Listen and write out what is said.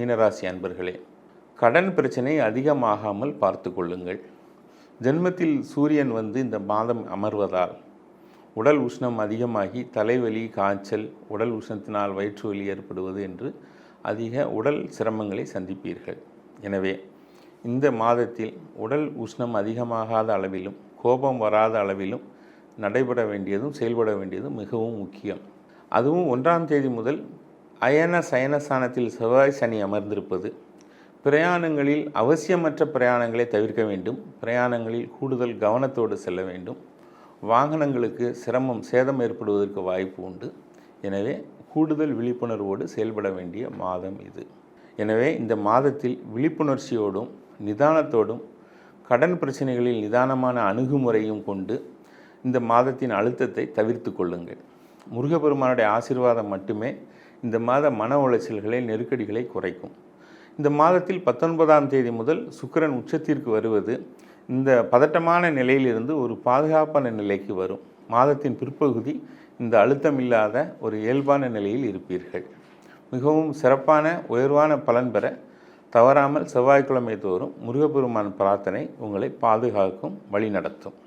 மீனராசி அன்பர்களே கடன் பிரச்சனை அதிகமாகாமல் பார்த்து கொள்ளுங்கள். ஜென்மத்தில் சூரியன் வந்து இந்த மாதம் அமர்வதால் உடல் உஷ்ணம் அதிகமாகி தலைவலி காய்ச்சல் உடல் உஷ்ணத்தினால் வயிற்று வலி ஏற்படுவது என்று அதிக உடல் சிரமங்களை சந்திப்பீர்கள். எனவே இந்த மாதத்தில் உடல் உஷ்ணம் அதிகமாகாத அளவிலும் கோபம் வராத அளவிலும் நடைபெற வேண்டியதும் செயல்பட வேண்டியதும் மிகவும் முக்கியம். அதுவும் ஒன்றாம் தேதி முதல் அயன சயனஸ்தானத்தில் செவ்வாய் சனி அமர்ந்திருப்பது பிரயாணங்களில் அவசியமற்ற பிரயாணங்களை தவிர்க்க வேண்டும். பிரயாணங்களில் கூடுதல் கவனத்தோடு செல்ல வேண்டும். வாகனங்களுக்கு சிரமம் சேதம் ஏற்படுவதற்கு வாய்ப்பு உண்டு. எனவே கூடுதல் விழிப்புணர்வோடு செயல்பட வேண்டிய மாதம் இது. எனவே இந்த மாதத்தில் விழிப்புணர்ச்சியோடும் நிதானத்தோடும் கடன் பிரச்சனைகளில் நிதானமான அணுகுமுறையும் கொண்டு இந்த மாதத்தின் அழுத்தத்தை தவிர்த்து கொள்ளுங்கள். முருகப்பெருமானுடைய ஆசீர்வாதம் மட்டுமே இந்த மாத மன உளைச்சல்களை நெருக்கடிகளை குறைக்கும். இந்த மாதத்தில் பத்தொன்பதாம் தேதி முதல் சுக்கிரன் உச்சத்திற்கு வருவது இந்த பதட்டமான நிலையிலிருந்து ஒரு பாதுகாப்பான நிலைக்கு வரும். மாதத்தின் பிற்பகுதி இந்த அழுத்தம் இல்லாத ஒரு இயல்பான நிலையில் இருப்பீர்கள். மிகவும் சிறப்பான உயர்வான பலன் பெற தவறாமல் செவ்வாய்க்கிழமை தோறும் முருகப்பெருமான் பிரார்த்தனை உங்களை பாதுகாக்கும் வழி நடத்தும்